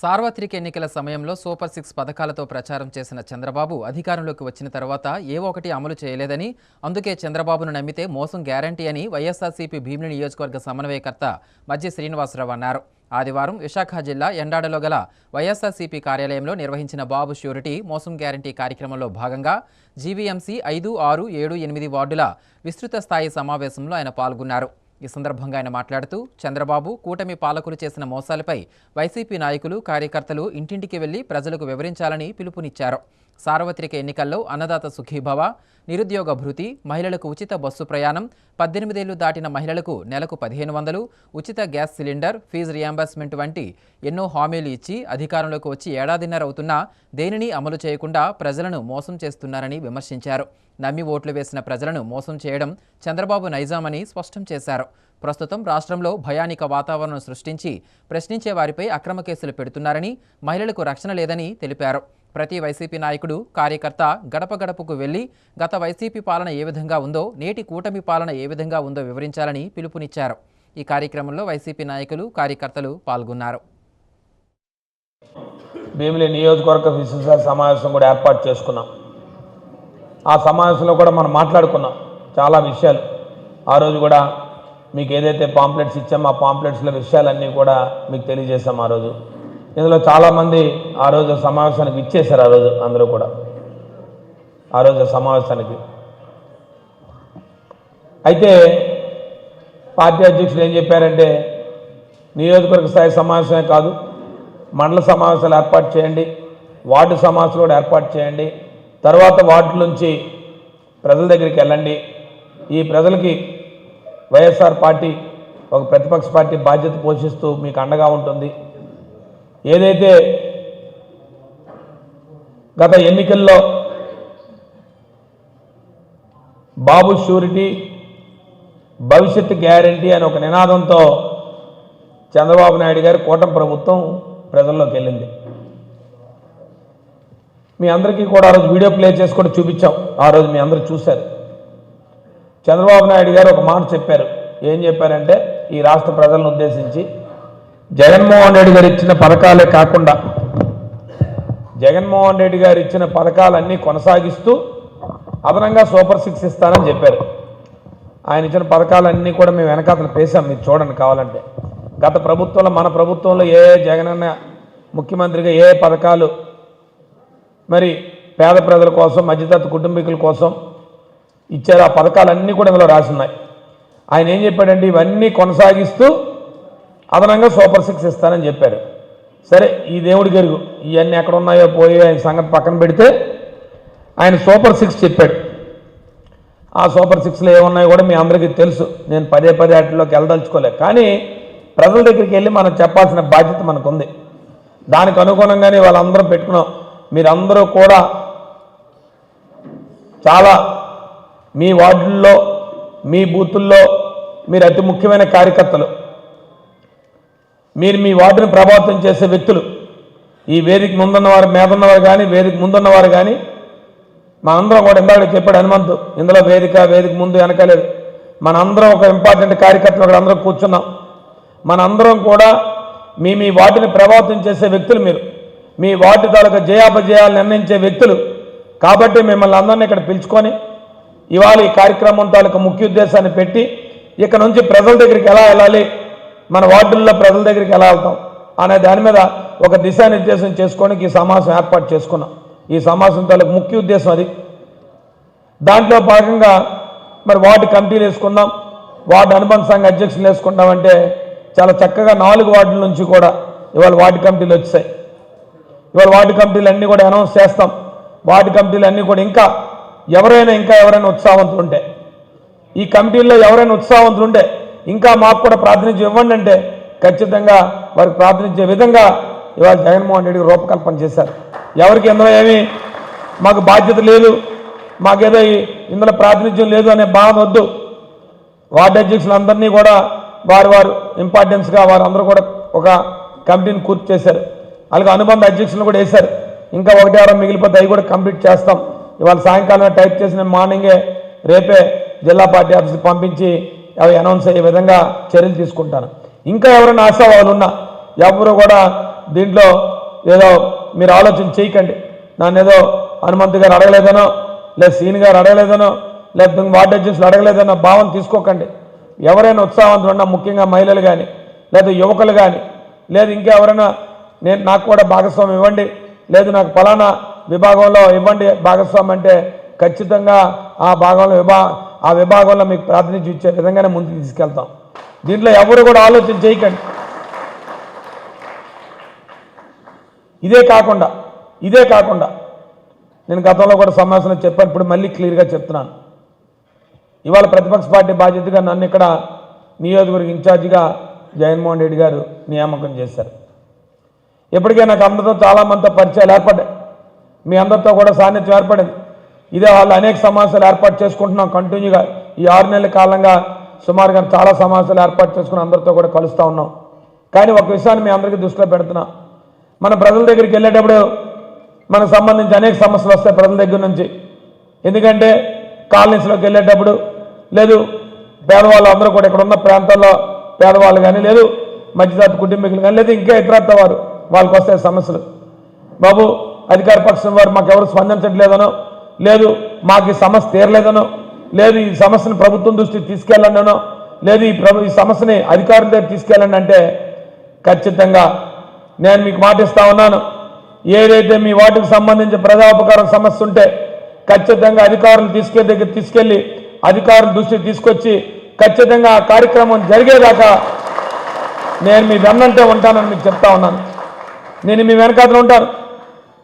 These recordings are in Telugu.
సార్వత్రిక ఎన్నికల సమయంలో సూపర్ సిక్స్ పథకాలతో ప్రచారం చేసిన చంద్రబాబు అధికారంలోకి వచ్చిన తర్వాత ఏ ఒకటి అమలు చేయలేదని అందుకే చంద్రబాబును నమ్మితే మోసం గ్యారంటీ అని వైఎస్ఆర్సీపీ భీమిని నియోజకవర్గ సమన్వయకర్త మధ్య శ్రీనివాసరావు అన్నారు. ఆదివారం విశాఖ జిల్లా ఎండాడలో గల వైఎస్ఆర్సీపీ కార్యాలయంలో నిర్వహించిన బాబు ష్యూరిటీ మోసం గ్యారంటీ కార్యక్రమంలో భాగంగా జీవీఎంసీ ఐదు ఆరు ఏడు ఎనిమిది వార్డుల విస్తృత స్థాయి సమావేశంలో ఆయన పాల్గొన్నారు. ఈ సందర్భంగా ఆయన మాట్లాడుతూ చంద్రబాబు కూటమి పాలకులు చేసిన మోసాలపై వైసీపీ నాయకులు కార్యకర్తలు ఇంటింటికి వెళ్ళి ప్రజలకు వివరించాలని పిలుపునిచ్చారు. సార్వత్రిక ఎన్నికల్లో అన్నదాత సుఖీభవ నిరుద్యోగ భృతి మహిళలకు ఉచిత బస్సు ప్రయాణం పద్దెనిమిదేళ్ళు దాటిన మహిళలకు నెలకు పదిహేను వందలు ఉచిత గ్యాస్ సిలిండర్ ఫీజు రియాంబర్స్మెంట్ వంటి ఎన్నో హామీలు ఇచ్చి అధికారంలోకి వచ్చి ఏడాదిన్నర అవుతున్నా దేనిని అమలు చేయకుండా ప్రజలను మోసం చేస్తున్నారని విమర్శించారు. నమ్మి ఓట్లు వేసిన ప్రజలను మోసం చేయడం చంద్రబాబు నైజామని స్పష్టం చేశారు. ప్రస్తుతం రాష్ట్రంలో భయానిక వాతావరణం సృష్టించి ప్రశ్నించే వారిపై అక్రమ కేసులు పెడుతున్నారని మహిళలకు రక్షణ లేదని తెలిపారు. ప్రతి వైసీపీ నాయకుడు కార్యకర్త గడప గడపకు వెళ్ళి గత వైసీపీ పాలన ఏ విధంగా ఉందో నేటి కూటమి పాలన ఏ విధంగా ఉందో వివరించాలని పిలుపునిచ్చారు. ఈ కార్యక్రమంలో వైసీపీ నాయకులు కార్యకర్తలు పాల్గొన్నారు. భీమిలి నియోజకవర్గ విశేష సమావేశం కూడా ఏర్పాటు చేసుకున్నాం. ఆ సమావేశంలో కూడా మనం మాట్లాడుకున్నాం చాలా విషయాలు. ఆ రోజు కూడా మీకు ఏదైతే పాంప్లెట్స్ ఇచ్చామో ఆ పాంప్లెట్స్లో విషయాలన్నీ కూడా మీకు తెలియజేశాం ఆ రోజు. ఇందులో చాలామంది ఆ రోజు సమావేశానికి ఇచ్చేశారు ఆ రోజు అందరూ కూడా. ఆ రోజు సమావేశానికి. అయితే పార్టీ అధ్యక్షులు ఏం చెప్పారంటే నియోజకవర్గ స్థాయి సమావేశమే కాదు మండల సమావేశాలు ఏర్పాటు చేయండి వార్డు సమావేశాలు కూడా ఏర్పాటు చేయండి తర్వాత వార్డు నుంచి ప్రజల దగ్గరికి వెళ్ళండి. ఈ ప్రజలకి వైఎస్ఆర్ పార్టీ ఒక ప్రతిపక్ష పార్టీ బాధ్యత పోషిస్తూ మీకు అండగా ఉంటుంది. ఏదైతే గత ఎన్నికల్లో బాబు షూరిటీ భవిష్యత్తు గ్యారంటీ అనే ఒక నినాదంతో చంద్రబాబు నాయుడు గారి కూటమి ప్రభుత్వం ప్రజల్లోకి వెళ్ళింది. మీ అందరికీ కూడా ఆ రోజు వీడియో ప్లే చేసి కూడా చూపించాం. ఆ రోజు మీ అందరూ చూశారు. చంద్రబాబు నాయుడు గారు ఒక మాట చెప్పారు. ఏం చెప్పారంటే ఈ రాష్ట్ర ప్రజలను ఉద్దేశించి జగన్మోహన్ రెడ్డి గారు ఇచ్చిన పథకాలే కాకుండా జగన్మోహన్ రెడ్డి గారు ఇచ్చిన పథకాలన్నీ కొనసాగిస్తూ అదనంగా సూపర్ సిక్స్ ఇస్తానని చెప్పారు. ఆయన ఇచ్చిన పథకాలన్నీ కూడా మేము వెనకాతలు పేసాం మీరు చూడండి కావాలంటే. గత ప్రభుత్వంలో మన ప్రభుత్వంలో ఏ జగనన్న ముఖ్యమంత్రిగా ఏ పథకాలు మరి పేద ప్రజల కోసం మధ్యతరగతి కుటుంబీకుల కోసం ఇచ్చారు. ఆ పథకాలన్నీ కూడా ఇందులో రాసి ఉన్నాయి. ఆయన ఏం చెప్పాడంటే ఇవన్నీ కొనసాగిస్తూ అదనంగా సూపర్ సిక్స్ ఇస్తానని చెప్పారు. సరే ఈ దేవుడి గరుగు ఇవన్నీ ఎక్కడ ఉన్నాయో పోయి ఆయన సంగతి పక్కన పెడితే ఆయన సూపర్ సిక్స్ చెప్పాడు. ఆ సూపర్ సిక్స్లో ఏమున్నాయో కూడా మీ అందరికీ తెలుసు. నేను పదే పదే వాటిలోకి వెళ్ళదలుచుకోలేదు. కానీ ప్రజల దగ్గరికి వెళ్ళి మనం చెప్పాల్సిన బాధ్యత మనకుంది. దానికి అనుగుణంగానే వాళ్ళందరం పెట్టుకున్నాం. మీరందరూ కూడా చాలా మీ వార్డుల్లో మీ బూతుల్లో మీరు అతి ముఖ్యమైన కార్యకర్తలు. మీరు మీ వార్డును ప్రభావితం చేసే వ్యక్తులు. ఈ వేదిక ముందున్నవారు మీదున్నవారు కానీ వేదిక ముందున్నవారు కానీ మా అందరం కూడా ఇందాక చెప్పాడు హనుమంతు ఇందులో వేదిక వేదిక ముందు వెనకలేదు మన అందరం ఒక ఇంపార్టెంట్ కార్యకర్తలు అక్కడ అందరం కూర్చున్నాం. మన అందరం కూడా మీ మీ వాటిని ప్రభావితం చేసే వ్యక్తులు మీరు. మీ వాటి తాలూకా జయాపజయాలు నిర్ణయించే వ్యక్తులు. కాబట్టి మిమ్మల్ని అందరినీ ఇక్కడ పిలుచుకొని ఇవాళ ఈ కార్యక్రమం తాలూకా ముఖ్య ఉద్దేశాన్ని పెట్టి ఇక నుంచి ప్రజల దగ్గరికి ఎలా వెళ్ళాలి మన వార్డుల్లో ప్రజల దగ్గరికి ఎలా వెళ్తాం అనే దాని మీద ఒక దిశానిర్దేశం చేసుకోవడానికి ఈ సమావేశం ఏర్పాటు చేసుకున్నాం. ఈ సమావేశం తాలూకు ముఖ్య ఉద్దేశం అది. దాంట్లో భాగంగా మరి వార్డు కమిటీలు వేసుకుందాం వార్డు అనుబంధ సంఘ అధ్యక్షులు వేసుకుంటామంటే చాలా చక్కగా నాలుగు వార్డుల నుంచి కూడా ఇవాళ వార్డు కమిటీలు వచ్చాయి. ఇవాళ వార్డు కమిటీలు అన్నీ కూడా అనౌన్స్ చేస్తాం. వార్డు కమిటీలు అన్నీ కూడా ఇంకా ఎవరైనా ఇంకా ఎవరైనా ఉత్సాహవంతులు ఉంటే ఈ కమిటీల్లో ఎవరైనా ఉత్సాహవంతులు ఉంటే ఇంకా మాకు కూడా ప్రాతినిధ్యం ఇవ్వండి అంటే ఖచ్చితంగా వారికి ప్రాతినిధ్య విధంగా ఇవాళ జగన్మోహన్ రెడ్డి రూపకల్పన చేశారు. ఎవరికి ఇందులో ఏమీ మాకు బాధ్యత లేదు మాకేదో ఇందులో ప్రాతినిధ్యం లేదు అనే భావన వద్దు. వార్డు అధ్యక్షులందరినీ కూడా వారు వారు ఇంపార్టెన్స్గా వారందరూ కూడా ఒక కమిటీని పూర్తి చేశారు. అలాగే అనుబంధ అధ్యక్షులను కూడా వేశారు. ఇంకా ఒకటి ఎవరో మిగిలిపోతే అవి కూడా కంప్లీట్ చేస్తాం. ఇవాళ సాయంకాలం టైప్ చేసిన మార్నింగే రేపే జిల్లా పార్టీ ఆఫీస్కి పంపించి అవి అనౌన్స్ అయ్యే విధంగా చర్యలు తీసుకుంటాను ఇంకా ఎవరైనా ఆశావాదులు ఉన్నా ఎవరు కూడా దీంట్లో ఏదో మీరు ఆలోచన చేయకండి. నన్ను ఏదో హనుమంతు గారు అడగలేదనో లేదా సీన్ గారు అడగలేదనో లేకపోతే వార్డు అధ్యక్షులు అడగలేదనో భావన తీసుకోకండి. ఎవరైనా ఉత్సాహవంతులు ఉన్నా ముఖ్యంగా మహిళలు కానీ లేదా యువకులు కానీ లేదు ఇంకా ఎవరైనా నేను నాకు కూడా భాగస్వామ్యం ఇవ్వండి లేదు నాకు ఫలానా విభాగంలో ఇవ్వండి భాగస్వామ్యం అంటే ఖచ్చితంగా ఆ భాగంలో విభా ఆ విభాగంలో మీకు ప్రాతినిధ్యం ఇచ్చే విధంగానే ముందుకు తీసుకెళ్తాం. దీంట్లో ఎవరు కూడా ఆలోచన చేయకండి. ఇదే కాకుండా ఇదే కాకుండా నేను గతంలో కూడా సమావేశంలో చెప్పాను ఇప్పుడు మళ్ళీ క్లియర్గా చెప్తున్నాను. ఇవాళ ప్రతిపక్ష పార్టీ బాధ్యతగా నన్ను ఇక్కడ నియోజకవర్గ ఇన్ఛార్జిగా జగన్మోహన్ రెడ్డి గారు నియామకం చేశారు. ఇప్పటికే నాకు అందరితో చాలామందితో పరిచయాలు ఏర్పడ్డాయి. మీ అందరితో కూడా సాన్నిధ్యం ఏర్పడింది. ఇదే వాళ్ళు అనేక సమావేశాలు ఏర్పాటు చేసుకుంటున్నాం కంటిన్యూగా. ఈ ఆరు నెలల కాలంగా సుమారుగా చాలా సమావేశాలు ఏర్పాటు చేసుకుని అందరితో కూడా కలుస్తూ ఉన్నాం. కానీ ఒక విషయాన్ని మీ అందరికీ దృష్టిలో పెడుతున్నా. మన ప్రజల దగ్గరికి వెళ్ళేటప్పుడు మనకు సంబంధించి అనేక సమస్యలు వస్తాయి ప్రజల దగ్గర నుంచి. ఎందుకంటే కాలనీస్లోకి వెళ్ళేటప్పుడు లేదు పేదవాళ్ళు అందరూ కూడా ఇక్కడ ఉన్న ప్రాంతాల్లో పేదవాళ్ళు కానీ లేదు మధ్యతరగతి కుటుంబీకులు కానీ లేదు ఇంకా ఇతరత్వ వారు వాళ్ళకి వస్తాయి సమస్యలు. బాబు అధికార పక్షం వారు మాకు ఎవరు స్పందించట్లేదనో లేదు మాకు ఈ సమస్య తీరలేదనో లేదు ఈ సమస్యను ప్రభుత్వం దృష్టికి తీసుకెళ్ళండినో లేదు ఈ ప్రభు ఈ సమస్యని అధికారుల దగ్గర తీసుకెళ్ళండి అంటే ఖచ్చితంగా నేను మీకు మాటిస్తా ఉన్నాను. ఏదైతే మీ వాటికి సంబంధించి ప్రజాపకారం సమస్య ఉంటే ఖచ్చితంగా అధికారులు తీసుకె దగ్గర తీసుకెళ్ళి అధికారుల దృష్టికి తీసుకొచ్చి ఖచ్చితంగా ఆ కార్యక్రమం జరిగేదాకా నేను మీ వెన్నంటే ఉంటానని మీకు చెప్తా ఉన్నాను. నేను మీ వెనకాతలో ఉంటాను.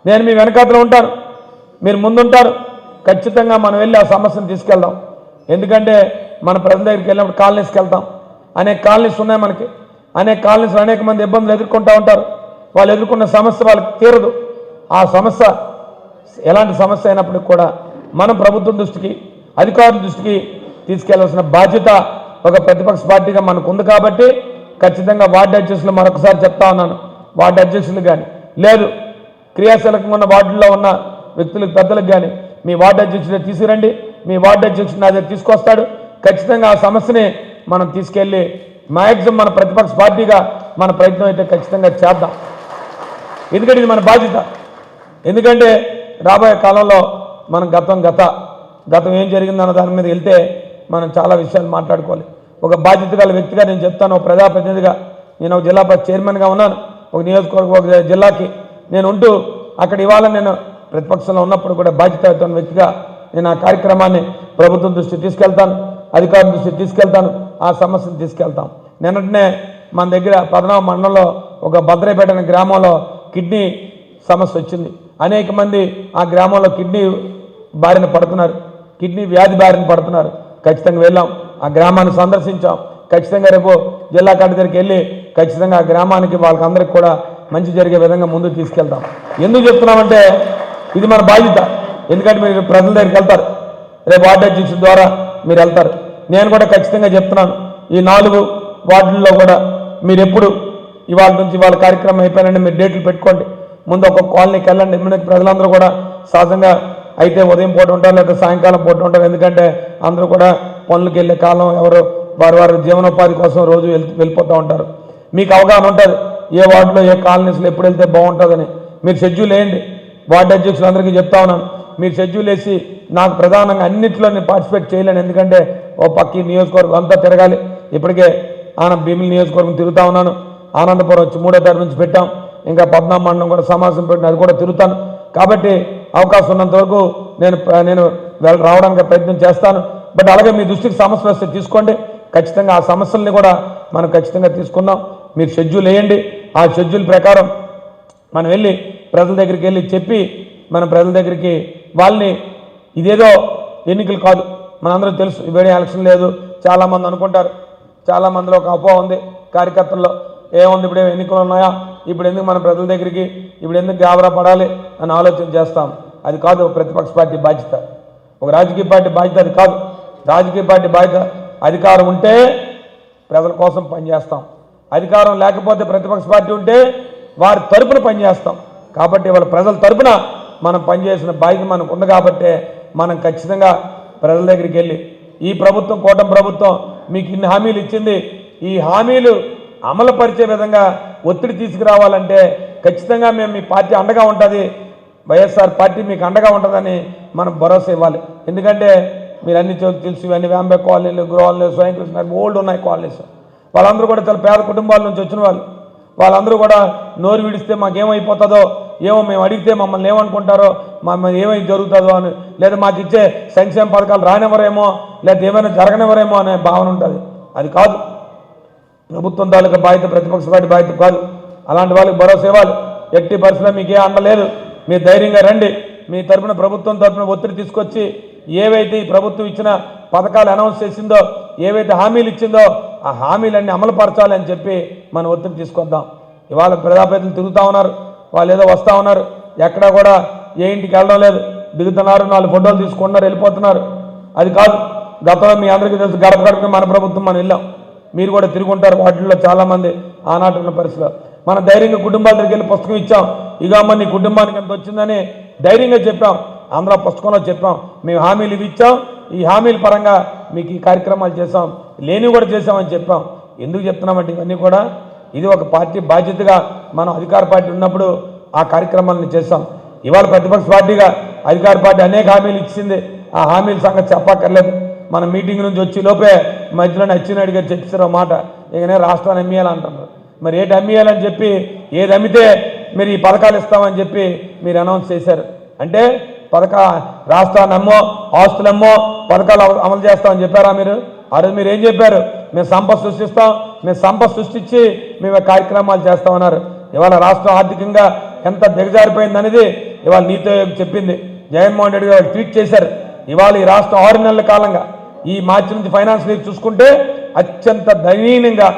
నేను మీ వెనకాతలో ఉంటాను. మీరు ముందుంటారు. ఖచ్చితంగా మనం వెళ్ళి ఆ సమస్యను తీసుకెళ్దాం. ఎందుకంటే మన ప్రజల దగ్గరికి వెళ్ళినప్పుడు కాలనీస్కి వెళ్తాం. అనేక కాలనీస్ ఉన్నాయి మనకి. అనేక కాలనీస్లో అనేక మంది ఇబ్బందులు ఎదుర్కొంటూ ఉంటారు. వాళ్ళు ఎదుర్కొన్న సమస్య వాళ్ళకి తీరదు. ఆ సమస్య ఎలాంటి సమస్య అయినప్పటికీ కూడా మనం ప్రభుత్వం దృష్టికి అధికారుల దృష్టికి తీసుకెళ్ళాల్సిన బాధ్యత ఒక ప్రతిపక్ష పార్టీగా మనకు ఉంది కాబట్టి ఖచ్చితంగా వార్డు అధ్యక్షులు మరొకసారి చెప్తా ఉన్నాను. వార్డు అధ్యక్షులు కానీ లేదు క్రియాశీలకంగా ఉన్న వార్డుల్లో ఉన్న వ్యక్తులకు పెద్దలకు కానీ మీ వార్డు అధ్యక్షుడే తీసుకురండి. మీ వార్డు అధ్యక్షుడు నా దగ్గర తీసుకొస్తాడు. ఖచ్చితంగా ఆ సమస్యని మనం తీసుకెళ్ళి మ్యాక్సిమం మన ప్రతిపక్ష పార్టీగా మన ప్రయత్నం అయితే ఖచ్చితంగా చేద్దాం. ఎందుకంటే ఇది మన బాధ్యత. ఎందుకంటే రాబోయే కాలంలో మనం గతం గత గతం ఏం జరిగిందన్న దాని మీద వెళ్తే మనం చాలా విషయాలు మాట్లాడుకోవాలి. ఒక బాధ్యత గల వ్యక్తిగా నేను చెప్తాను ఒక ప్రజాప్రతినిధిగా. నేను ఒక జిల్లా చైర్మన్గా ఉన్నాను. ఒక నియోజకవర్గ ఒక జిల్లాకి నేను ఉంటూ అక్కడ ఇవాళ నేను ప్రతిపక్షంలో ఉన్నప్పుడు కూడా బాధ్యత వ్యక్తిగా నేను ఆ కార్యక్రమాన్ని ప్రభుత్వం దృష్టికి తీసుకెళ్తాను అధికారుల దృష్టికి తీసుకెళ్తాను ఆ సమస్యను తీసుకెళ్తాం. నిన్నటినే మన దగ్గర పదనామ మండలంలో ఒక భద్రపేట అనే గ్రామంలో కిడ్నీ సమస్య వచ్చింది. అనేక మంది ఆ గ్రామంలో కిడ్నీ బారిన పడుతున్నారు. కిడ్నీ వ్యాధి బారిన పడుతున్నారు. ఖచ్చితంగా వెళ్ళాం. ఆ గ్రామాన్ని సందర్శించాం. ఖచ్చితంగా రేపు జిల్లా కలెక్టర్ దగ్గరికి వెళ్ళి ఖచ్చితంగా ఆ గ్రామానికి వాళ్ళకి కూడా మంచి జరిగే విధంగా ముందుకు తీసుకెళ్తాం. ఎందుకు చెప్తున్నామంటే ఇది మన బాధ్యత. ఎందుకంటే మీరు ప్రజల దగ్గరికి వెళ్తారు. రేపు వార్డు అధ్యక్షుల ద్వారా మీరు వెళ్తారు. నేను కూడా ఖచ్చితంగా చెప్తున్నాను. ఈ నాలుగు వార్డుల్లో కూడా మీరు ఎప్పుడు ఇవాళ నుంచి వాళ్ళ కార్యక్రమం అయిపోయినండి మీరు డేట్లు పెట్టుకోండి. ముందు ఒక కాలనీకి వెళ్ళండి. మనకి ప్రజలందరూ కూడా సహజంగా అయితే ఉదయం పూట ఉంటారు లేదా సాయంకాలం పూట ఉంటారు. ఎందుకంటే అందరూ కూడా పనులకు వెళ్ళే కాలం ఎవరు వారి వారి జీవనోపాధి కోసం రోజు వెళ్ వెళ్ళిపోతూ ఉంటారు. మీకు అవగాహన ఉంటుంది. ఏ వార్డులో ఏ కాలనీస్లో ఎప్పుడు వెళ్తే బాగుంటుందని. మీరు షెడ్యూల్ వేయండి. వార్డు అధ్యక్షులందరికీ చెప్తా ఉన్నాను మీరు షెడ్యూల్ వేసి నాకు ప్రధానంగా అన్నింటిలో నేను పార్టిసిపేట్ చేయలేను. ఎందుకంటే ఓ పక్క నియోజకవర్గం అంతా తిరగాలి. ఇప్పటికే ఆనంద భీమిలి నియోజకవర్గం తిరుగుతా ఉన్నాను. ఆనందపురం వచ్చి మూడో తారీఖు నుంచి పెట్టాం. ఇంకా పద్నామ మండలం కూడా సమావేశం పెట్టిన అది కూడా తిరుగుతాను. కాబట్టి అవకాశం ఉన్నంత వరకు నేను నేను రావడానికి ప్రయత్నం చేస్తాను. బట్ అలాగే మీ దృష్టికి సమస్య వస్తే తీసుకోండి. ఖచ్చితంగా ఆ సమస్యల్ని కూడా మనం ఖచ్చితంగా తీసుకుందాం. మీరు షెడ్యూల్ వేయండి. ఆ షెడ్యూల్ ప్రకారం మనం వెళ్ళి ప్రజల దగ్గరికి వెళ్ళి చెప్పి మన ప్రజల దగ్గరికి వాళ్ళని ఇదేదో ఎన్నికలు కాదు. మనందరం తెలుసు ఇవేడే ఎలక్షన్ లేదు. చాలామంది అనుకుంటారు చాలామందిలో ఒక అపోహ ఉంది కార్యకర్తల్లో. ఏముంది ఇప్పుడు ఏం ఎన్నికలు ఉన్నాయా? ఇప్పుడు ఎందుకు మన ప్రజల దగ్గరికి ఇప్పుడు ఎందుకు గాబరా పడాలి అని ఆలోచన చేస్తాం. అది కాదు ప్రతిపక్ష పార్టీ బాధ్యత. ఒక రాజకీయ పార్టీ బాధ్యత అది కాదు. రాజకీయ పార్టీ బాధ్యత అధికారం ఉంటే ప్రజల కోసం పనిచేస్తాం. అధికారం లేకపోతే ప్రతిపక్ష పార్టీ ఉంటే వారి తరపున పనిచేస్తాం. కాబట్టి వాళ్ళ ప్రజల తరపున మనం పనిచేసిన బాధ్యత మనకు ఉంది కాబట్టి మనం ఖచ్చితంగా ప్రజల దగ్గరికి వెళ్ళి ఈ ప్రభుత్వం కూటమి ప్రభుత్వం మీకు ఇన్ని హామీలు ఇచ్చింది. ఈ హామీలు అమలు పరిచే విధంగా ఒత్తిడి తీసుకురావాలంటే ఖచ్చితంగా మేము మీ పార్టీ అండగా ఉంటుంది. వైఎస్ఆర్ పార్టీ మీకు అండగా ఉంటుందని మనం భరోసా ఇవ్వాలి. ఎందుకంటే మీరు అన్ని చోట్ల తెలుసు ఇవన్నీ వ్యాంబే కాలనీలు గృహాలు స్వయం కృష్ణ ఓల్డ్ ఉన్నాయి కాలనీస్. వాళ్ళందరూ కూడా చాలా పేద కుటుంబాల నుంచి వచ్చిన వాళ్ళు. వాళ్ళందరూ కూడా నోరు విడిస్తే మాకేమైపోతుందో ఏమో మేము అడిగితే మమ్మల్ని ఏమనుకుంటారో మమ్మల్ని ఏమై జరుగుతుందో అని లేదా మాకు ఇచ్చే సంక్షేమ పథకాలు రానివ్వరేమో లేదా ఏమైనా జరగనివ్వరేమో అనే భావన ఉంటుంది. అది కాదు. ప్రభుత్వం తాలూకా బాధ్యత ప్రతిపక్ష పార్టీ బాధ్యత కాదు. అలాంటి వాళ్ళకి భరోసా ఇవ్వాలి. ఎట్టి పరిస్థితిలో మీకే అన్నలేదు మీరు ధైర్యంగా రండి. మీ తరపున ప్రభుత్వం తరపున ఒత్తిడి తీసుకొచ్చి ఏవైతే ఈ ప్రభుత్వం ఇచ్చిన పథకాలు అనౌన్స్ చేసిందో ఏవైతే హామీలు ఇచ్చిందో ఆ హామీలన్నీ అమలుపరచాలి అని చెప్పి మనం ఒత్తిడి తీసుకొద్దాం. ఇవాళ ప్రజాపేదలు తిరుగుతూ ఉన్నారు. వాళ్ళు ఏదో వస్తూ ఉన్నారు. ఎక్కడా కూడా ఏ ఇంటికి వెళ్ళడం లేదు. దిగుతున్నారు నాలుగు ఫోటోలు తీసుకుంటున్నారు వెళ్ళిపోతున్నారు. అది కాదు. గతంలో మీ అందరికీ తెలుసు గడప గడపకి మన ప్రభుత్వం మనం వెళ్ళాం. మీరు కూడా తిరుగుంటారు వాటిల్లో చాలామంది ఆనాటి ఉన్న పరిస్థితులు. మన ధైర్యంగా కుటుంబాల దగ్గరికి వెళ్ళి పుస్తకం ఇచ్చాం. ఇక అమ్మ నీ కుటుంబానికి ఎంత వచ్చిందని ధైర్యంగా చెప్పాం. ఆంధ్ర పుస్తకంలో చెప్పాం. మేము హామీలు ఇవి ఇచ్చాం. ఈ హామీల పరంగా మీకు ఈ కార్యక్రమాలు చేసాం లేనివి కూడా చేసామని చెప్పాం. ఎందుకు చెప్తున్నామంటే ఇవన్నీ కూడా ఇది ఒక పార్టీ బాధ్యతగా మనం అధికార పార్టీ ఉన్నప్పుడు ఆ కార్యక్రమాలను చేస్తాం. ఇవాళ ప్రతిపక్ష పార్టీగా అధికార పార్టీ అనేక హామీలు ఇచ్చింది. ఆ హామీల సంగతి చెప్పక్కర్లేదు. మన మీటింగ్ నుంచి వచ్చి లోపే మధ్యలో అచ్చినాయుడు గారు చెప్పారు మాట. ఇకనే రాష్ట్రాన్ని అమ్మేయాలంటున్నారు మరి ఏంటి అమ్మేయాలని చెప్పి ఏది అమ్మితే మీరు ఈ పథకాలు ఇస్తామని చెప్పి మీరు అనౌన్స్ చేశారు. అంటే పథక రాష్ట్రాన్ని అమ్మో ఆస్తులమ్మో పథకాలు అమలు చేస్తామని చెప్పారా మీరు? ఆ రోజు మీరు ఏం చెప్పారు? మేము సంపద సృష్టిస్తాం మేము సంపద సృష్టించి మేము కార్యక్రమాలు చేస్తామన్నారు. ఇవాళ రాష్ట్రం ఆర్థికంగా ఎంత దిగజారిపోయింది అనేది ఇవాళ నీతో చెప్పింది. జగన్మోహన్ రెడ్డి గారు ట్వీట్ చేశారు. ఇవాళ ఈ రాష్ట్రం ఆరు నెలల కాలంగా ఈ మార్చి నుంచి ఫైనాన్స్ లీగ్ చూసుకుంటే అత్యంత దయనీయంగా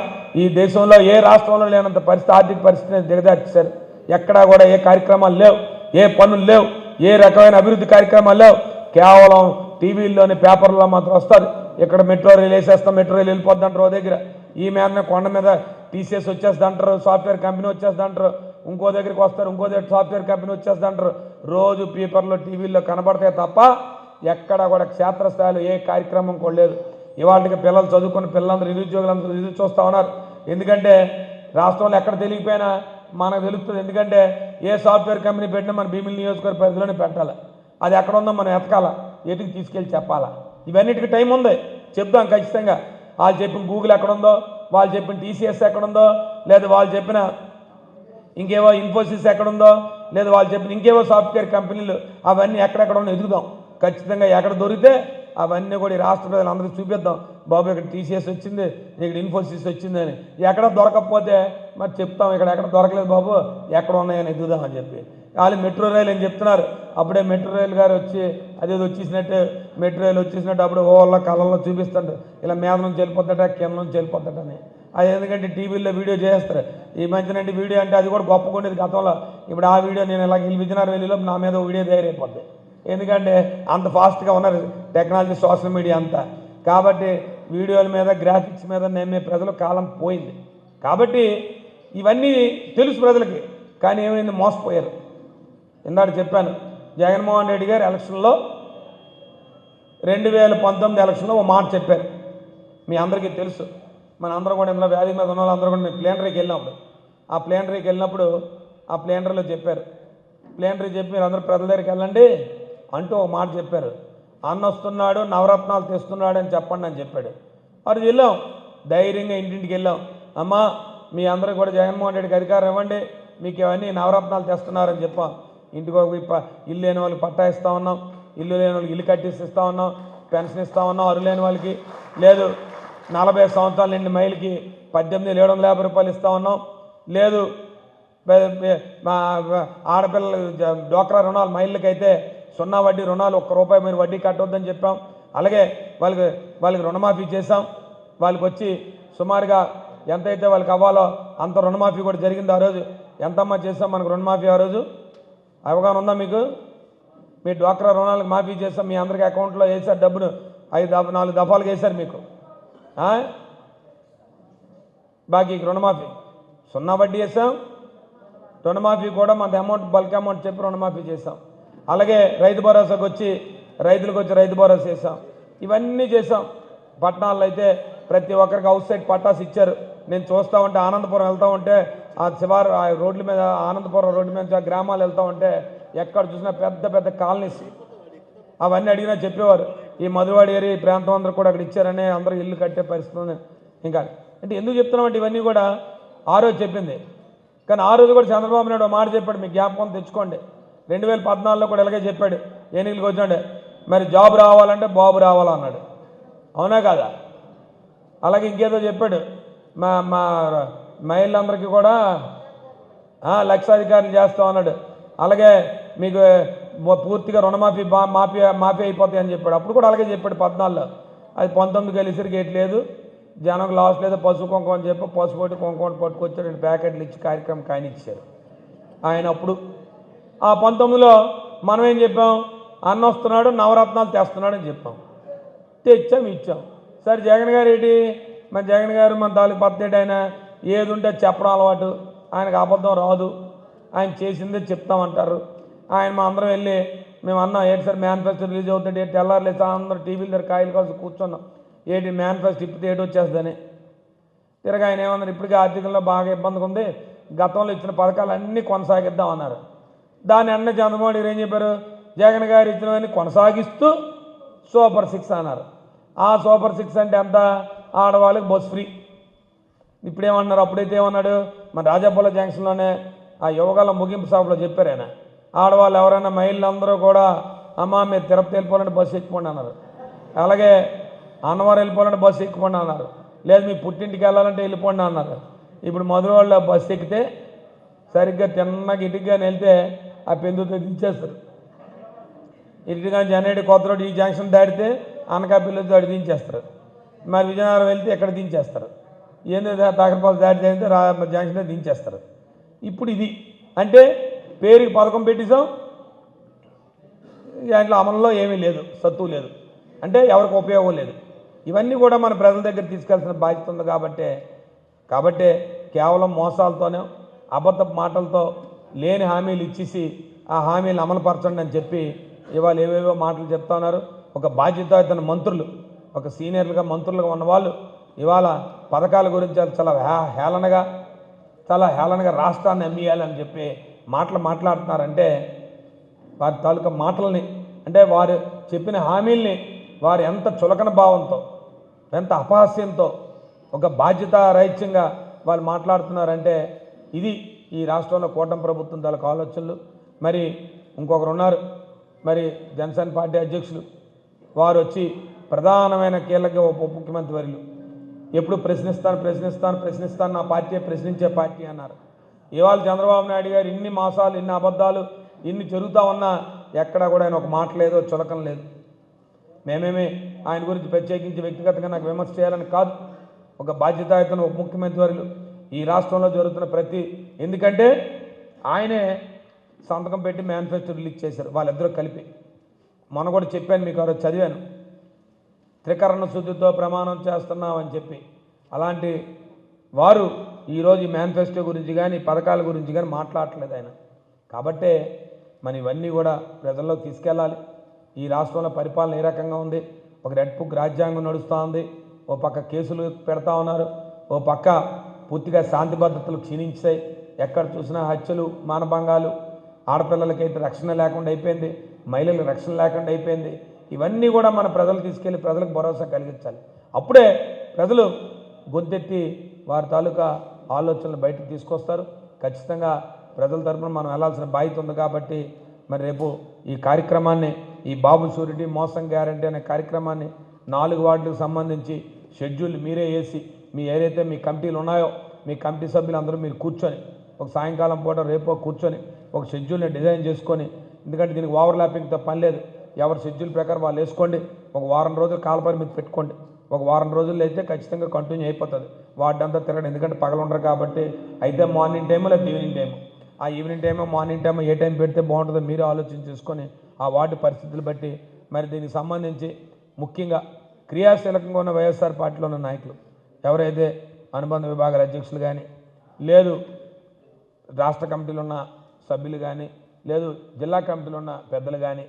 ఈ దేశంలో ఏ రాష్ట్రంలో లేనంత పరిస్థితి ఆర్థిక పరిస్థితిని దిగజార్చేశారు. ఎక్కడా కూడా ఏ కార్యక్రమాలు లేవు ఏ పనులు లేవు ఏ రకమైన అభివృద్ధి కార్యక్రమాలు లేవు. కేవలం టీవీల్లోని పేపర్లో మాత్రం వస్తారు ఇక్కడ మెట్రో రైలు వేసేస్తాం మెట్రో రైలు వెళ్ళిపోద్ది అంటారు ఓ దగ్గర. ఈ మీద కొండ మీద టీసీఎస్ వచ్చేస్తుంది అంటారు సాఫ్ట్వేర్ కంపెనీ వచ్చేస్తుంది అంటారు ఇంకో దగ్గరికి వస్తారు ఇంకో దగ్గర సాఫ్ట్వేర్ కంపెనీ వచ్చేస్తుంటారు అంటారు రోజు పేపర్లో టీవీల్లో కనబడతాయి తప్ప ఎక్కడ కూడా క్షేత్రస్థాయిలో ఏ కార్యక్రమం కూడా లేదు. ఇవాళకి పిల్లలు చదువుకున్న పిల్లలందరూ నిరుద్యోగులందరూ ఎదురు చూస్తూ ఉన్నారు. ఎందుకంటే రాష్ట్రంలో ఎక్కడ తెలియకపోయినా మనకు తెలుస్తుంది ఎందుకంటే ఏ సాఫ్ట్వేర్ కంపెనీ పెట్టినా మన భీమిలి నియోజకవర్గ పరిధిలోనే పెట్టాలి. అది ఎక్కడ ఉందో మనం ఎతకాల ఎటుకు తీసుకెళ్ళి చెప్పాలా? ఇవన్నిటికి టైం ఉంది. చెప్దాం ఖచ్చితంగా. వాళ్ళు చెప్పిన గూగుల్ ఎక్కడ ఉందో వాళ్ళు చెప్పిన టీసీఎస్ ఎక్కడుందో లేదా వాళ్ళు చెప్పిన ఇంకేవో ఇన్ఫోసిస్ ఎక్కడుందో లేదా వాళ్ళు చెప్పిన ఇంకేవో సాఫ్ట్వేర్ కంపెనీలు అవన్నీ ఎక్కడెక్కడ ఉన్నా ఎదుగుదాం. ఖచ్చితంగా ఎక్కడ దొరికితే అవన్నీ కూడా ఈ రాష్ట్ర ప్రజలందరికీ చూపిద్దాం. బాబు ఇక్కడ టీసీఎస్ వచ్చింది ఇక్కడ ఇన్ఫోసిస్ వచ్చింది అని. ఎక్కడ దొరకకపోతే మరి చెప్తాం ఇక్కడ ఎక్కడ దొరకలేదు బాబు ఎక్కడ ఉన్నాయని ఎదుగుదాం అని చెప్పి. వాళ్ళు మెట్రో రైలు అని చెప్తున్నారు. అప్పుడే మెట్రో రైలు గారు వచ్చి అదేదో వచ్చేసినట్టు మెట్రో రైలు వచ్చేసినట్టు అప్పుడు ఓళ్ళ కళ్ళల్లో చూపిస్తాడు ఇలా మీద నుంచి వెళ్ళిపోద్దట కింద నుంచి వెళ్ళిపోద్దట అది ఎందుకంటే టీవీల్లో వీడియో చేస్తారు ఈ మధ్యనండి వీడియో అంటే అది కూడా గొప్పగా ఉండేది గతంలో. ఇప్పుడు ఆ వీడియో నేను ఇలా విజయనగరం వెళ్ళిలో నా మీద వీడియో తయారైపోద్ది. ఎందుకంటే అంత ఫాస్ట్గా ఉన్నారు టెక్నాలజీ సోషల్ మీడియా అంతా. కాబట్టి వీడియోల మీద గ్రాఫిక్స్ మీద నమ్మే ప్రజల కాలం పోయింది. కాబట్టి ఇవన్నీ తెలుసు ప్రజలకి. కానీ ఏమైంది? మోసపోయారు. ఇందాక చెప్పాను జగన్మోహన్ రెడ్డి గారు ఎలక్షన్లో రెండు వేల పంతొమ్మిది ఎలక్షన్లో ఒక మాట చెప్పారు. మీ అందరికీ తెలుసు మన అందరం కూడా ఇందులో వ్యాధి మీద ఉన్న వాళ్ళందరూ కూడా మేము ప్లేనరీకి వెళ్ళినప్పుడు ఆ ప్లేనరీకి వెళ్ళినప్పుడు ఆ ప్లేనరీలో చెప్పారు. ప్లేనరీ చెప్పి మీరు అందరూ ప్రజల దగ్గరికి వెళ్ళండి అంటూ ఒక మాట చెప్పారు. అన్న వస్తున్నాడు నవరత్నాలు తెస్తున్నాడు అని చెప్పండి అని చెప్పాడు. మరి వెళ్ళాం ధైర్యంగా ఇంటింటికి వెళ్ళాం. అమ్మా మీ అందరూ కూడా జగన్మోహన్ రెడ్డికి అధికారం ఇవ్వండి మీకు ఇవన్నీ నవరత్నాలు తెస్తున్నారని చెప్పాం. ఇంటికి ప- ఇల్లు లేని వాళ్ళకి పట్టా ఇస్తా ఉన్నాం. ఇల్లు లేని వాళ్ళకి ఇల్లు కట్టేసి ఇస్తా ఉన్నాం. పెన్షన్ ఇస్తా ఉన్నాం. అరు లేని వాళ్ళకి లేదు. నలభై సంవత్సరాల నుండి మైలుకి పద్దెనిమిది ఏడు వందల యాభై రూపాయలు ఇస్తూ ఉన్నాం. లేదు. మా ఆడపిల్లలు జ- డోక్రా రుణాలు మహిళలకైతే సున్నా వడ్డీ రుణాలు ఒక్క రూపాయి మీరు వడ్డీ కట్టొద్దని చెప్పాం. అలాగే వాళ్ళకి వాళ్ళకి రుణమాఫీ చేసాం వాళ్ళకి వచ్చి సుమారుగా ఎంతైతే వాళ్ళకి అవ్వాలో అంత రుణమాఫీ కూడా జరిగింది ఆ రోజు. ఎంతమ్మా చేసాం మనకు రుణమాఫీ ఆ రోజు? అవగాహన ఉందా మీకు? మీ డ్వాక్రా రుణాలకు మాఫీ చేస్తాం మీ అందరికి అకౌంట్లో వేసారు డబ్బును. ఐదు నాలుగు దఫాలుగా వేశారు మీకు. బాకీకి రుణమాఫీ. సున్నా వడ్డీ వేసాం రుణమాఫీ కూడా మన అమౌంట్ బల్క్ అమౌంట్ చెప్పి రుణమాఫీ చేసాం అలాగే రైతు భరోసాకు వచ్చి రైతులకు వచ్చి రైతు భరోసా చేసాం ఇవన్నీ చేసాం పట్టణాల్లో అయితే ప్రతి ఒక్కరికి అవుట్ సైడ్ పట్టాస్ ఇచ్చారు. నేను చూస్తూ ఉంటే ఆనందపురం వెళ్తూ ఉంటే ఆ శివారు ఆ రోడ్ల మీద ఆనందపురం రోడ్డు మీద గ్రామాలు వెళ్తా ఉంటే ఎక్కడ చూసినా పెద్ద పెద్ద కాలనీస్. అవన్నీ అడిగినా చెప్పేవారు. ఈ మధువాడి ఏరియా ఈ ప్రాంతం అందరూ కూడా అక్కడ ఇచ్చారని అందరూ ఇల్లు కట్టే పరిస్థితి ఉంది. ఇంకా అంటే ఎందుకు చెప్తున్నామంటే ఇవన్నీ కూడా ఆ రోజు చెప్పింది. కానీ ఆ రోజు కూడా చంద్రబాబు నాయుడు మాట చెప్పాడు మీ జ్ఞాపకం తెచ్చుకోండి. రెండు వేల పద్నాలుగులో కూడా ఇలాగే చెప్పాడు. ఎన్నికలకు వచ్చాడు మరి జాబ్ రావాలంటే బాబు రావాలన్నాడు అవునా కాదా? అలాగే ఇంకేదో చెప్పాడు. మా మా మహిళలందరికీ కూడా లక్షాధికారులు చేస్తాం అన్నాడు అలాగే మీకు పూర్తిగా రుణమాఫీ మాఫీ మాఫీ అయిపోతాయి అని చెప్పాడు. అప్పుడు కూడా అలాగే చెప్పాడు పద్నాలుగులో. అది పంతొమ్మిదికి వెళ్ళి లేదు. జనం లాస్ లేదు పసుపు కుంకుమ అని చెప్పి పసుపు కొట్టి కుంకుమ పట్టుకొచ్చి రెండు ప్యాకెట్లు ఇచ్చి కార్యక్రమం కానిచ్చారు. ఆయన అప్పుడు ఆ పంతొమ్మిదిలో మనం ఏం చెప్పాం? అన్న వస్తున్నాడు నవరత్నాలు తెస్తున్నాడు అని చెప్పాం. తెచ్చాం ఇచ్చాం. సరే జగన్ గారు ఏంటి? మన జగన్ గారు మన తాలూకు పద్ధతి ఆయన ఏది ఉంటే అది చెప్పడం అలవాటు. ఆయనకు అబద్ధం రాదు. ఆయన చేసిందే చెప్తామంటారు. ఆయన మా అందరం వెళ్ళి మేము అన్నాం ఏంటి సార్ మేనిఫెస్టో రిలీజ్ అవుతుంటే ఏంటి? తెల్లారలేదు అందరూ టీవీల దగ్గర కాయలు కోసం కూర్చున్నాం. ఏంటి మేనిఫెస్టో ఇప్పితే ఏటి వచ్చేస్తుందని? తిరగ ఆయన ఏమన్నారు ఇప్పటికే ఆర్థికంలో బాగా ఇబ్బందిగా ఉంది. గతంలో ఇచ్చిన పథకాలు అన్నీ కొనసాగిద్దాం అన్నారు. దాన్ని అన్న చంద్రబాబు ఏం చెప్పారు? జగన్ గారు ఇచ్చినవన్నీ కొనసాగిస్తూ సూపర్ సిక్స్ అన్నారు. ఆ సూపర్ సిక్స్ అంటే ఎంత? ఆడవాళ్ళకి బస్ ఫ్రీ. ఇప్పుడు ఏమన్నారు అప్పుడైతే ఏమన్నాడు? మన రాజాపల్ల జంక్షన్లోనే ఆ యువకాల ముగింపు సభలో చెప్పారు ఆయన. ఆడవాళ్ళు ఎవరైనా మహిళలందరూ కూడా అమ్మ మీరు తిరుపతి వెళ్ళిపోవాలంటే బస్సు ఎక్కిపోండి అన్నారు. అలాగే అన్నవరం వెళ్ళిపోవాలంటే బస్సు ఎక్కిపోండి అన్నారు. లేదు మీ పుట్టింటికి వెళ్ళాలంటే వెళ్ళిపోండి అన్నారు. ఇప్పుడు మధురవాళ్ళు బస్సు ఎక్కితే సరిగ్గా తిన్నగా ఇటుగా వెళ్తే ఆ పెందుతో దించేస్తారు. ఇటుగా జనరేటి కొత్త రోడ్ ఈ జంక్షన్ దాటితే అనకాపల్లి దాడి దించేస్తారు. మరి విజయనగరం వెళ్తే ఎక్కడ దించేస్తారు? ఏంది తాకరపాలు దాడి చేస్తే రా జంక్షన్ దించేస్తారు. ఇప్పుడు ఇది. అంటే పేరుకి పథకం పెట్టేసాం దాంట్లో అమల్లో ఏమీ లేదు సత్తు లేదు. అంటే ఎవరికి ఉపయోగం లేదు. ఇవన్నీ కూడా మన ప్రజల దగ్గర తీసుకెళ్తున్న బాధ్యత ఉంది కాబట్టే కాబట్టే కేవలం మోసాలతోనే అబద్ధ మాటలతో లేని హామీలు ఇచ్చేసి ఆ హామీలు అమలుపరచండి అని చెప్పి ఇవాళ ఏవేవో మాటలు చెప్తా ఉన్నారు. ఒక బాధ్యత మంత్రులు ఒక సీనియర్లుగా మంత్రులుగా ఉన్న వాళ్ళు ఇవాళ పథకాల గురించి చాలా హే- హేళనగా చాలా హేళనగా రాష్ట్రాన్ని అమ్మేయాలని చెప్పి మాటలు మాట్లాడుతున్నారంటే వారి తాలూకా మాటల్ని అంటే వారు చెప్పిన హామీల్ని వారు ఎంత చులకన భావంతో ఎంత అపహాస్యంతో ఒక బాధ్యత రహిత్యంగా వాళ్ళు మాట్లాడుతున్నారంటే ఇది ఈ రాష్ట్రంలో కూటమి ప్రభుత్వం తాలూకు ఆలోచనలు. మరి ఇంకొకరు ఉన్నారు మరి జనసేన పార్టీ అధ్యక్షులు. వారు వచ్చి ప్రధానమైన కీలక ఉప ముఖ్యమంత్రి వర్యులు. ఎప్పుడు ప్రశ్నిస్తాను ప్రశ్నిస్తాను ప్రశ్నిస్తాను నా పార్టీ ప్రశ్నించే పార్టీ అన్నారు. ఇవాళ చంద్రబాబు నాయుడు గారు ఇన్ని మాసాలు ఇన్ని అబద్ధాలు ఇన్ని జరుగుతూ ఉన్నా ఎక్కడా కూడా ఆయన ఒక మాట లేదో చులకం లేదు. మేమేమి ఆయన గురించి ప్రత్యేకించి వ్యక్తిగతంగా నాకు విమర్శ చేయాలని కాదు. ఒక బాధ్యతాయుతను ఉప ముఖ్యమంత్రి వారు ఈ రాష్ట్రంలో జరుగుతున్న ప్రతి ఎందుకంటే ఆయనే సంతకం పెట్టి మేనిఫెస్టో రిలీజ్ చేశారు వాళ్ళిద్దరూ కలిపి. మొన్న కూడా చెప్పాను మీకు ఆ చదివాను. త్రికరణ శుద్ధితో ప్రమాణం చేస్తున్నామని చెప్పి. అలాంటి వారు ఈరోజు మేనిఫెస్టో గురించి కానీ పథకాల గురించి కానీ మాట్లాడట్లేదు ఆయన. కాబట్టే మన ఇవన్నీ కూడా ప్రజల్లోకి తీసుకెళ్ళాలి. ఈ రాష్ట్రంలో పరిపాలన ఏ రకంగా ఉంది? ఒక రెడ్ బుక్ రాజ్యాంగం నడుస్తూ ఉంది. ఓ పక్క కేసులు పెడతా ఉన్నారు. ఓ పక్క పూర్తిగా శాంతి భద్రతలు క్షీణించాయి. ఎక్కడ చూసినా హత్యలు మానభంగాలు. ఆడపిల్లలకైతే రక్షణ లేకుండా అయిపోయింది. మహిళలకు రక్షణ లేకుండా అయిపోయింది. ఇవన్నీ కూడా మన ప్రజలు తీసుకెళ్ళి ప్రజలకు భరోసా కలిగించాలి. అప్పుడే ప్రజలు గొంతెత్తి వారి తాలూకా ఆలోచనలు బయటకు తీసుకొస్తారు. ఖచ్చితంగా ప్రజల తరపున మనం వెళ్ళాల్సిన బాధ్యత ఉంది కాబట్టి మరి రేపు ఈ కార్యక్రమాన్ని ఈ బాబు సూరిటీ మోసం గ్యారంటీ అనే కార్యక్రమాన్ని నాలుగు వార్డులకు సంబంధించి షెడ్యూల్ మీరే వేసి మీ ఏదైతే మీ కమిటీలు ఉన్నాయో మీ కమిటీ సభ్యులు అందరూ మీరు కూర్చొని ఒక సాయంకాలం పూట రేపు కూర్చొని ఒక షెడ్యూల్ని డిజైన్ చేసుకొని ఎందుకంటే దీనికి ఓవర్లాపింగ్తో పని లేదు. ఎవరి షెడ్యూల్ ప్రకారం వాళ్ళు వేసుకోండి. ఒక వారం రోజులు కాలపరిమితి పెట్టుకోండి. ఒక వారం రోజుల్లో అయితే ఖచ్చితంగా కంటిన్యూ అయిపోతుంది. వార్డంతా తిరగడం ఎందుకంటే పగలు ఉండరు కాబట్టి అయితే మార్నింగ్ టైము లేదా ఈవినింగ్ టైము. ఆ ఈవినింగ్ టైము మార్నింగ్ టైము ఏ టైం పెడితే బాగుంటుందో మీరు ఆలోచన చేసుకొని ఆ వార్డు పరిస్థితులు బట్టి మరి దీనికి సంబంధించి ముఖ్యంగా క్రియాశీలకంగా ఉన్న వైఎస్ఆర్ పార్టీలో ఉన్న నాయకులు ఎవరైతే అనుబంధ విభాగాల అధ్యక్షులు కానీ లేదు రాష్ట్ర కమిటీలో ఉన్న సభ్యులు కానీ లేదు జిల్లా కమిటీలో ఉన్న పెద్దలు కానీ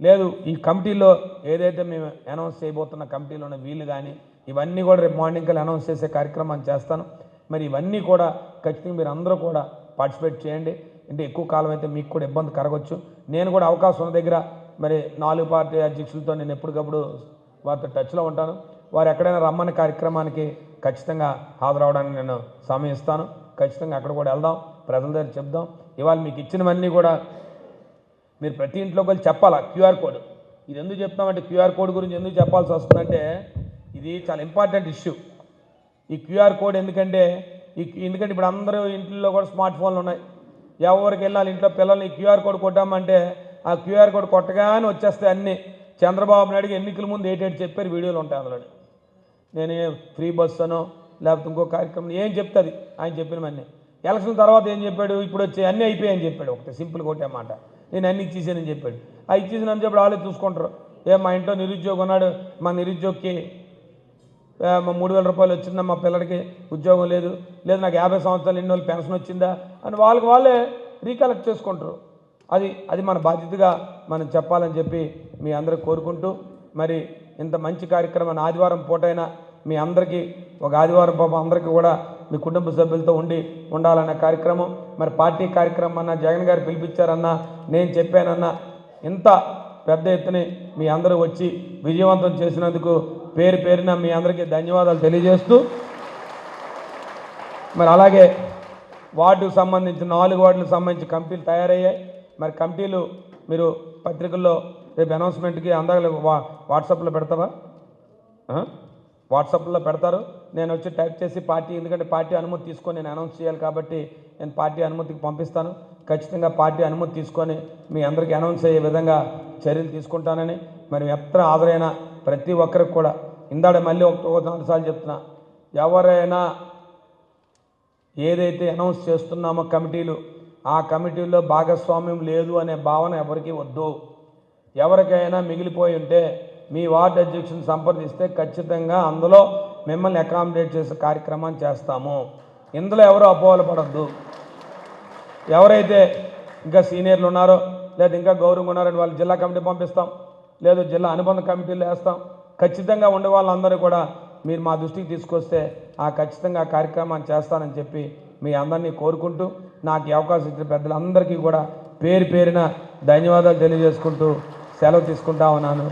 లేదు ఈ కమిటీలో ఏదైతే మేము అనౌన్స్ చేయబోతున్న కమిటీలో ఉన్న వీళ్ళు కానీ ఇవన్నీ కూడా రేపు మార్నింగ్ కల్లా అనౌన్స్ చేసే కార్యక్రమాన్ని చేస్తాను. మరి ఇవన్నీ కూడా ఖచ్చితంగా మీరు అందరూ కూడా పార్టిసిపేట్ చేయండి. అంటే ఎక్కువ కాలం అయితే మీకు కూడా ఇబ్బంది కరగవచ్చు నేను కూడా అవకాశం ఉన్న దగ్గర మరి నాలుగు పార్టీ అధ్యక్షులతో నేను ఎప్పటికప్పుడు వారితో టచ్లో ఉంటాను. వారు ఎక్కడైనా రమ్మని కార్యక్రమానికి ఖచ్చితంగా హాజరవడానికి నేను సమయం ఇస్తాను. ఖచ్చితంగా అక్కడ కూడా వెళ్దాం. ప్రజల దగ్గర చెప్దాం. ఇవాళ మీకు ఇచ్చినవన్నీ కూడా మీరు ప్రతి ఇంట్లోకి వెళ్ళి చెప్పాలా? QR code. ఇది ఎందుకు చెప్తామంటే క్యూఆర్ కోడ్ గురించి ఎందుకు చెప్పాల్సి వస్తుందంటే ఇది చాలా ఇంపార్టెంట్ ఇష్యూ. ఈ క్యూఆర్ కోడ్ ఎందుకంటే ఈ ఎందుకంటే ఇప్పుడు అందరూ ఇంట్లో కూడా స్మార్ట్ ఫోన్లు ఉన్నాయి. ఎవరికి వెళ్ళాలి ఇంట్లో పిల్లల్ని క్యూఆర్ కోడ్ కొట్టామంటే ఆ క్యూఆర్ కోడ్ కొట్టగానే వచ్చేస్తాయి అన్నీ. చంద్రబాబు నాయుడుకి ఎన్నికల ముందు ఏటేటి చెప్పారు వీడియోలు ఉంటాయి అందులో నేను ఫ్రీ బస్ అనో లేకపోతే ఇంకో కార్యక్రమం ఏం చెప్తుంది? ఆయన చెప్పినవన్నీ. ఎలక్షన్ తర్వాత ఏం చెప్పాడు? ఇప్పుడు వచ్చి అన్నీ అయిపోయాయని చెప్పాడు. ఒకటి సింపుల్ కొట్టే మాట నేను అన్ని ఇచ్చేసానని చెప్పాడు. ఆ ఇచ్చేసానని చెప్పి వాళ్ళే చూసుకుంటారు. ఏ మా ఇంట్లో నిరుద్యోగం ఉన్నాడు మా నిరుద్యోగికి మా మూడు వేల రూపాయలు వచ్చిందా మా పిల్లడికి ఉద్యోగం లేదు లేదు నాకు యాభై సంవత్సరాలు ఎన్ని వాళ్ళు పెన్షన్ వచ్చిందా అని వాళ్ళకి వాళ్ళే రీకలెక్ట్ చేసుకుంటారు. అది అది మన బాధ్యతగా మనం చెప్పాలని చెప్పి మీ అందరూ కోరుకుంటూ మరి ఇంత మంచి కార్యక్రమాన్ని ఆదివారం పూటైనా మీ అందరికీ ఒక ఆదివారం పాపం అందరికీ కూడా మీ కుటుంబ సభ్యులతో ఉండి ఉండాలన్న కార్యక్రమం మరి పార్టీ కార్యక్రమం అన్న జగన్ గారు పిలిపించారన్నా నేను చెప్పానన్నా ఇంత పెద్ద ఎత్తున మీ అందరూ వచ్చి విజయవంతం చేసినందుకు పేరు పేరున మీ అందరికీ ధన్యవాదాలు తెలియజేస్తూ మరి అలాగే వార్డుకు సంబంధించిన నాలుగు వార్డులకు సంబంధించి కమిటీలు తయారయ్యాయి. మరి కమిటీలు మీరు పత్రికల్లో రేపు అనౌన్స్మెంట్కి అందాక వా వాట్సాప్లో పెడతావా? వాట్సాప్లో పెడతారు. నేను వచ్చి టైప్ చేసి పార్టీ ఎందుకంటే పార్టీ అనుమతి తీసుకొని నేను అనౌన్స్ చేయాలి కాబట్టి నేను పార్టీ అనుమతికి పంపిస్తాను. ఖచ్చితంగా పార్టీ అనుమతి తీసుకొని మీ అందరికీ అనౌన్స్ అయ్యే విధంగా చర్యలు తీసుకుంటానని మరి ఎత్ర హాజరైన ప్రతి ఒక్కరికి కూడా. ఇందాడ మళ్ళీ ఒక ఒక నాలుగు సార్లు చెప్తున్నా ఎవరైనా ఏదైతే అనౌన్స్ చేస్తున్నామో కమిటీలు ఆ కమిటీల్లో భాగస్వామ్యం లేదు అనే భావన ఎవరికీ వద్దు. ఎవరికైనా మిగిలిపోయి ఉంటే మీ వార్డు అధ్యక్షుని సంప్రదిస్తే ఖచ్చితంగా అందులో మిమ్మల్ని అకామిడేట్ చేసే కార్యక్రమాన్ని చేస్తాము. ఇందులో ఎవరు అపోహలు పడద్దు. ఎవరైతే ఇంకా సీనియర్లు ఉన్నారో లేదా ఇంకా గౌరవంగా ఉన్నారని వాళ్ళు జిల్లా కమిటీ పంపిస్తాం. లేదు జిల్లా అనుబంధ కమిటీలు వేస్తాం. ఖచ్చితంగా ఉండే వాళ్ళందరూ కూడా మీరు మా దృష్టికి తీసుకొస్తే ఆ ఖచ్చితంగా కార్యక్రమాన్ని చేస్తానని చెప్పి మీ అందరినీ కోరుకుంటూ నాకు అవకాశం ఇచ్చిన పెద్దలందరికీ కూడా పేరు పేరిన ధన్యవాదాలు తెలియజేసుకుంటూ సెలవు తీసుకుంటా ఉన్నాను.